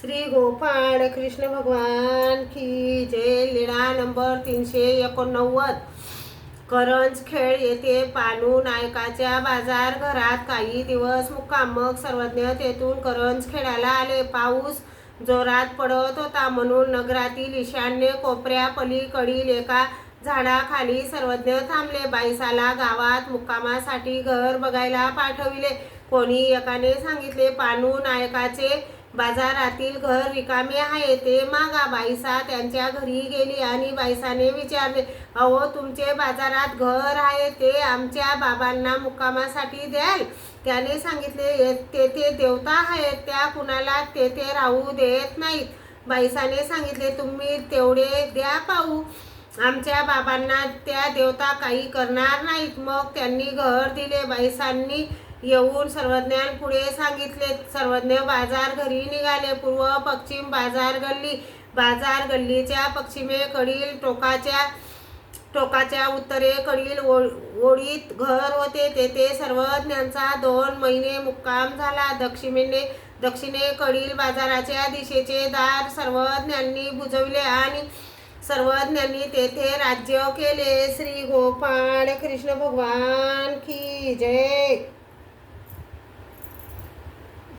श्री गोपाळ कृष्ण भगवान की जय लीळा नंबर तीनशे एकोणनव्वद. करंज खेळ येथे पानू नायकाच्या बाजार घरात काही दिवस मुक्काम. मग सर्वज्ञ तेथून करंज खेळायला आले. पाऊस जोरात पडत होता म्हणून नगरातील ईशान्य कोपऱ्या पलीकडील एका झाडाखाली सर्वज्ञ थांबले. बाईसाला गावात मुक्कामासाठी घर बघायला पाठविले. कोणी एकाने सांगितले पानू नायकाचे बाजारातील घर रिकामे आहे ते मागा. बाईसा त्यांच्या घरी गेली आणि बाईसाने विचारले अहो तुमचे बाजारात घर आहे ते आमच्या बाबांना मुक्कामासाठी द्याल. त्याने सांगितले "ये- तेथे देवता आहेत त्या कुणाला तेथे राहू देत नाहीत. बाईसाने सांगितले तुम्ही तेवढे द्या पाहू. आमच्या बाबांना त्या देवता काही करणार नाहीत. मग त्यांनी घर दिले बाईसांनी येऊन सर्वज्ञान पुढे सांगितले. सर्वज्ञ बाजार घरी निघाले. पूर्व पश्चिम बाजार गल्ली. बाजार गल्लीच्या पश्चिमेकडील टोकाच्या टोकाच्या उत्तरेकडील ओ- ओळीत घर होते. तेथे सर्वज्ञांचा दोन महिने मुक्काम झाला. दक्षिणेने दक्षिणेकडील बाजाराच्या दिशेचे दार सर्वज्ञांनी बुजवले आणि सर्वज्ञांनी तेथे राज्य केले. श्री गोपाळ कृष्ण भगवान की जय.